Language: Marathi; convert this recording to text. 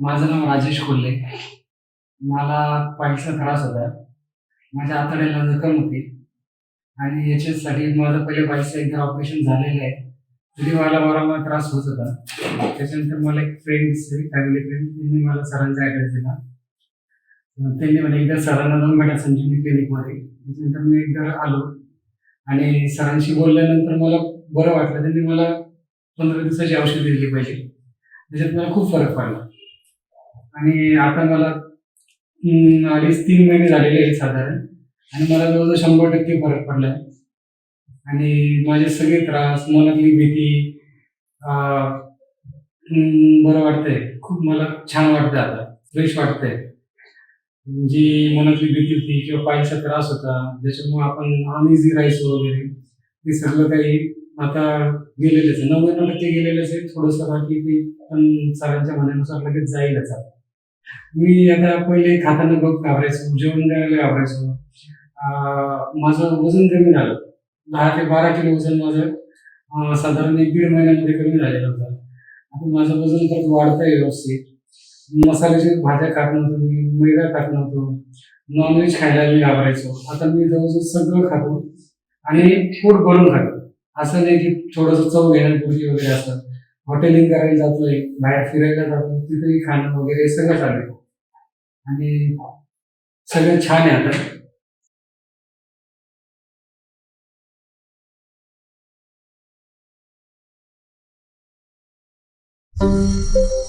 माझं नाव राजेश कोल्हे मला पाठीचा त्रास होता. माझ्या आतड्याला जखम होती. आणि याच्यासाठी माझं पहिले पायचं एकदा ऑपरेशन झालेलं आहे. तरी मला वारंवार त्रास होत होता. त्याच्यानंतर मला एक फ्रेंड फॅमिली फ्रेंड त्यांनी मला सरांचा ॲड्रेस दिला. त्यांनी मला एकदा सरांना जाऊन भेटा संजीवनी क्लिनिकमध्ये त्याच्यानंतर मी एकदा आलो. आणि सरांशी बोलल्यानंतर मला बरं वाटलं. त्यांनी मला पंधरा दिवसाची औषध दिली पाहिजे. त्याच्यात मला खूप फरक पडला. आणि आता मला आधीच अडीच तीन महिने झालेले आहेत साधारण. आणि मला जवळजवळ शंभर टक्के फरक पडलाय. आणि माझे सगळे त्रास मनातली भीती बरं वाटतंय. खूप मला छान वाटतंय आता. फ्रेश वाटतंय. जी मनातली भीती होती किंवा पायचा त्रास होता ज्याच्यामुळे आपण अनइझी राहायचो वगैरे ते सगळं काही आता गेलेलंच आहे. नव्याण्णव टक्के गेलेलंच आहे. थोडंसं बाकी ते पण सरांच्या म्हणण्यानुसार लगेच जाईलच आता. मी आता पहिले खाताना बघ घाबरायचो जेवण करायला घाबरायचो माझं वजन कमी झालं. दहा ते बारा किलो वजन माझं साधारण एक दीड महिन्यामध्ये कमी झालेलं होतं. आता माझं वजन परत वाढतंय व्यवस्थित. मसाल्याच्या भाज्या खात नव्हतो मी मैदा खात नव्हतो. नॉनव्हेज खायला मी घाबरायचो आता मी जवळजवळ सगळं खातो आणि पोट भरून खातो. असं नाही की थोडंसं चव घेण्यापूर्वी वगैरे असं. हॉटेलिंग करायला जातोय बाहेर फिरायला जातो तिथेही खाणं वगैरे सगळं चालू आणि सगळं छान आहे आता. Thank